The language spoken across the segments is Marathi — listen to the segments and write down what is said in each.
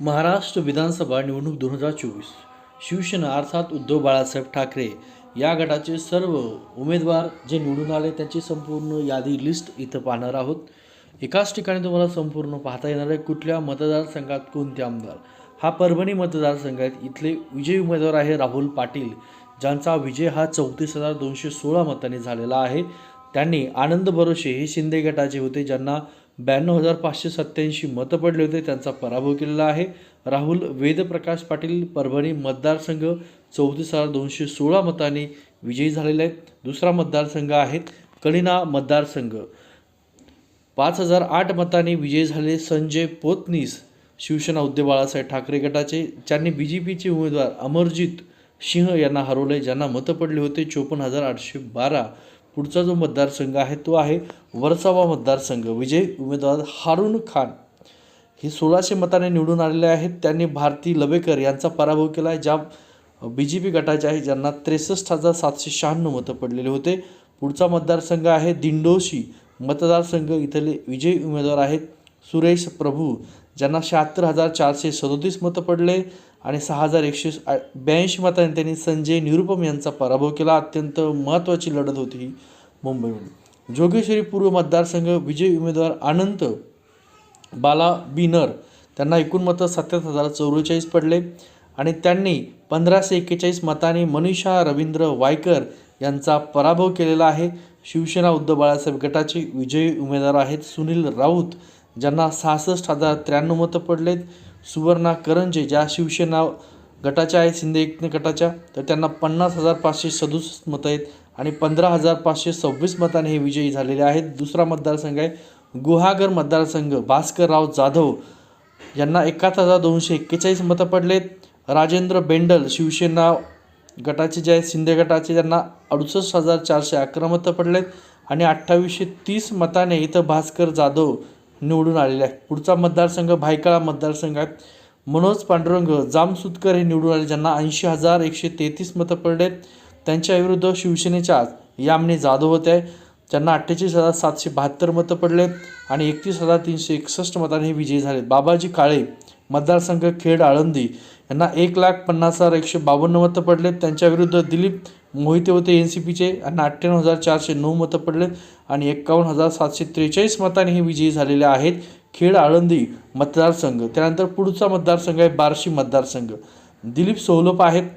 महाराष्ट्र विधानसभा निवडणूक दोन हजार चोवीस. शिवसेना अर्थात उद्धव बाळासाहेब ठाकरे या गटाचे सर्व उमेदवार जे निवडून आले त्यांची संपूर्ण यादी लिस्ट इथं पाहणार आहोत. एकाच ठिकाणी तुम्हाला संपूर्ण पाहता येणार आहे कुठल्या मतदारसंघात कोणते आमदार. हा परभणी मतदारसंघ आहेत इथले विजयी उमेदवार आहे राहुल पाटील ज्यांचा विजय हा चौतीस हजार दोनशे सोळा मतांनी झालेला आहे. त्यांनी आनंद बरोशे हे शिंदे गटाचे होते ज्यांना ब्याण्णव हजार पाचशे सत्त्याऐंशी मतं पडले होते त्यांचा पराभव केलेला आहे. राहुल वेदप्रकाश पाटील परभणी मतदारसंघ चौतीस हजार दोनशे सोळा मतांनी विजयी झालेले आहेत. दुसरा मतदारसंघ आहे कलिना मतदारसंघ. पाच हजार आठ मतांनी विजयी झाले संजय पोतनीस शिवसेना उद्धव बाळासाहेब ठाकरे गटाचे. ज्यांनी बी जे पीचे उमेदवार अमरजित सिंह यांना हरवले ज्यांना मतं पडले होते चोपन्न हजार आठशे बारा. पुढचा जो मतदारसंघ आहे तो आहे वरसावा मतदारसंघ. विजय उमेदवार हारून खान. हे सोळाशे मताने निवडून आलेले आहेत. त्यांनी भारती लवेकर यांचा पराभव केला आहे ज्या बी जे पी गटाचे आहे ज्यांना त्रेसष्ट हजार सातशे शहाण्णव मतं पडलेले होते. पुढचा मतदारसंघ आहे दिंडोशी. मतदारसंघ इथले विजयी उमेदवार आहेत सुरेश प्रभू ज्यांना शहात्तर हजार चारशे सदोतीस मतं पडले. आणि सहा हजार एकशे ब्याऐंशी मतांनी त्यांनी संजय निरुपम यांचा पराभव केला. अत्यंत महत्त्वाची लढत होती ही मुंबईमध्ये. जोगेश्वरी पूर्व मतदारसंघ विजयी उमेदवार अनंत बाला बिनर त्यांना एकूण मतं सत्याहत्तर हजार चौवेचाळीस पडले आणि त्यांनी पंधराशे एक्केचाळीस मतांनी मनीषा रवींद्र वायकर यांचा पराभव केलेला आहे. शिवसेना उद्धव बाळासाहेब गटाचे विजयी उमेदवार आहेत सुनील राऊत ज्यांना सहासष्ट हजार त्र्याण्णव मतं पडलेत. सुवर्णा करंजे ज्या शिवसेना गटाच्या आहेत शिंदे एकने गटाच्या तर त्यांना पन्नास हजार पाचशे सदुसष्ट मतं आहेत आणि पंधरा हजार पाचशे सव्वीस मतांनी हे विजयी झालेले आहेत. दुसरा मतदारसंघ आहे गुहागर मतदारसंघ. भास्करराव जाधव यांना एकाहत्तर हजार दोनशे एक्केचाळीस मतं पडलेत. राजेंद्र बेंडल शिवसेना गटाचे जे आहेत शिंदे गटाचे त्यांना अडुसष्ट हजार चारशे अकरा मतं पडलेत. आणि अठ्ठावीसशे तीस मताने इथं भास्कर जाधव निवडून आलेले आहेत. पुढचा मतदारसंघ भायकाळा मतदारसंघ आहे. मनोज पांडुरंग जामसुतकर हे निवडून आले ज्यांना ऐंशी हजार एकशे तेहतीस मतं पडलेत. त्यांच्याविरुद्ध शिवसेनेच्या यामने जाधव होते. आहे ज्यांना अठ्ठेचाळीस हजार सातशे बहात्तर मतं पडलेत आणि एकतीस हजार तीनशे एकसष्ट मतांनी हे विजयी झाले बाबाजी काळे मतदारसंघ खेड आळंदी यांना एक लाख पन्नास हजार एकशे बावन्न मतं पडलेत. त्यांच्या विरुद्ध दिलीप मोहिते होते एन सी पीचे आणि अठ्ठ्याण्णव हजार चारशे नऊ मतं पडले आणि एक्कावन्न हजार सातशे त्रेचाळीस मतांनी हे विजयी झालेले आहेत. खेड आळंदी मतदारसंघ. त्यानंतर पुढचा मतदारसंघ आहे बार्शी मतदारसंघ. दिलीप सोहलप आहेत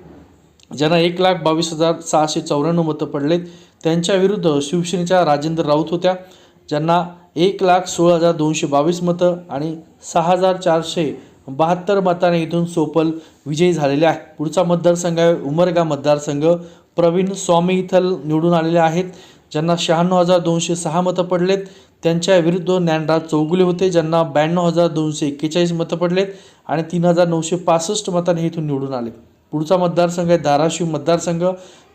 ज्यांना एक लाख बावीस हजार सहाशे चौऱ्याण्णव मतं पडलेत. त्यांच्या विरुद्ध शिवसेनेच्या राजेंद्र राऊत होत्या ज्यांना एक लाख सोळा हजार दोनशे बावीस मतं आणि सहा हजार चारशे बहात्तर मताने इथून सोपल विजयी झालेले आहे पुढचा मतदारसंघ आहे उमरगा मतदारसंघ. प्रवीण स्वामी इथल निवडून आलेले आहेत. ज्यांना शहाण्णव हजार दोनशे सहा मतं पडलेत. त्यांच्या विरुद्ध ज्ञानराज चौगुले होते. ज्यांना ब्याण्णव हजार दोनशे एक्केचाळीस मतं पडलेत आणि तीन हजार नऊशे पासष्ट मतांनी इथून निवडून आले. पुढचा मतदारसंघ आहे धाराशिव मतदारसंघ.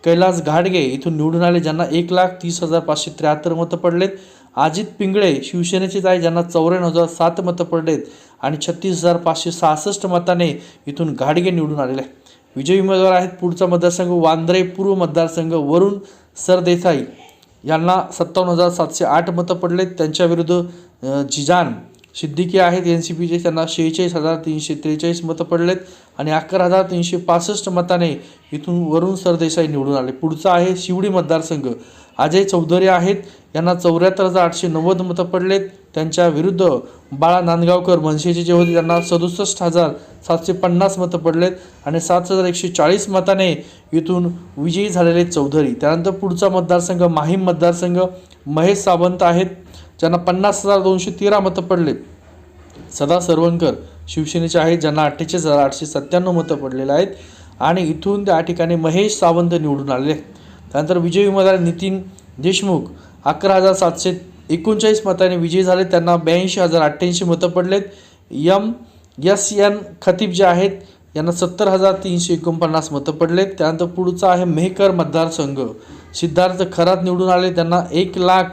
कैलास घाडगे इथून निवडून आले. ज्यांना एक लाख तीस हजार पाचशे त्र्याहत्तर मतं पडलेत. अजित पिंगळे शिवसेनेचेच आहे. ज्यांना चौऱ्याण्णव हजार सात मतं पडलेत आणि छत्तीस हजार पाचशे सहासष्ट मताने इथून घाडगे निवडून आलेले आहे विजयी उमेदवार आहेत. पुढचा मतदारसंघ वांद्रे पूर्व मतदारसंघ वरुण सरदेसाई. यांना सत्तावन्न हजार सातशे आठ मतं पडलेत. त्यांच्याविरुद्ध जिजान सिद्दीकी आहेत एन सी पीचे त्यांना शेहेचाळीस हजार तीनशे त्रेचाळीस मतं पडलेत आणि अकरा हजार तीनशे पासष्ट मताने इथून वरुण सरदेसाई निवडून आले. पुढचा आहे शिवडी मतदारसंघ. अजय चौधरी आहेत यांना चौऱ्याहत्तर हजार आठशे नव्वद मतं पडलेत. त्यांच्या विरुद्ध बाळा नांदगावकर मनसेचे जे होते त्यांना सदुसष्ट हजार सातशे पन्नास मतं पडलेत आणि सात हजार एकशे चाळीस मताने इथून विजयी झालेले चौधरी. त्यानंतर पुढचा मतदारसंघ माहीम मतदारसंघ. महेश सावंत आहेत. ज्यांना पन्नास हजार दोनशे तेरा मतं पडले. सदा सरवणकर शिवसेनेचे आहेत ज्यांना अठ्ठेचाळीस हजार आठशे सत्त्याण्णव मतं पडलेले आहेत आणि इथून त्या ठिकाणी महेश सावंत निवडून आले. आहेत त्यानंतर विजयी उमेदवार नितीन देशमुख अकरा हजार सातशे एकोणचाळीस मताने विजयी झाले. त्यांना ब्याऐंशी हजार अठ्ठ्याऐंशी मतं पडलेत. यम एस एन खतीब जे आहेत यांना सत्तर हजार तीनशे एकोणपन्नास मतं पडलेत. त्यानंतर पुढचा आहे मेहकर मतदारसंघ. सिद्धार्थ खरात निवडून आले. त्यांना एक लाख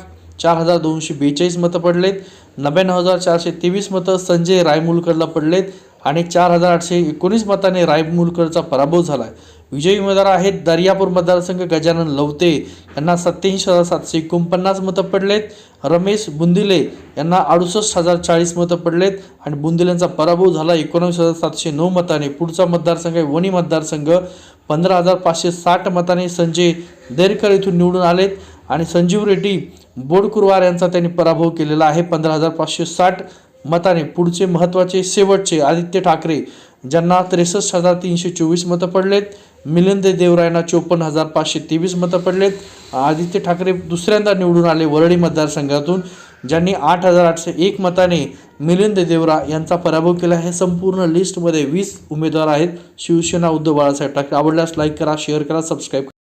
चार हजार दोनशे बेचाळीस मतं पडलेत. नव्याण्णव हजार चारशे तेवीस मतं संजय रायमुलकरला पडलेत आणि चार हजार आठशे एकोणीस मताने रायमुलकरचा पराभव झाला आहे विजयी उमेदवार आहेत दर्यापूर मतदारसंघ गजानन लवते. यांना सत्याऐंशी हजार सातशे एकोणपन्नास मतं पडलेत. रमेश बुंदिले यांना अडुसष्ट हजार चाळीस मतं पडलेत आणि बुंदिलेंचा पराभव झाला. एकोणावीस हजार सातशे नऊ मताने पुढचा मतदारसंघ आहे. वणी मतदारसंघ पंधरा हजार पाचशे साठ मताने संजय देरकर इथून निवडून आलेत. आणि संजीव रेड्डी बोडकुरवार यांचा त्यांनी पराभव केलेला आहे. पंधरा हजार पाचशे साठ मताने पुढचे महत्त्वाचे शेवटचे आदित्य ठाकरे ज्यांना त्रेसष्ट हजार तीनशे चोवीस मतं पडलेत. मिलिंद देवरायांना चोपन्न हजार पाचशे तेवीस मतं पडलेत. आदित्य ठाकरे दुसऱ्यांदा निवडून आले वरळी मतदारसंघातून ज्यांनी आठ हजार आठशे एक मताने मिलिंद देवरा यांचा पराभव केला आहे. संपूर्ण लिस्टमध्ये वीस उमेदवार आहेत. शिवसेना उद्धव बाळासाहेब ठाकरे आवडल्यास लाईक करा शेअर करा सबस्क्राईब करा.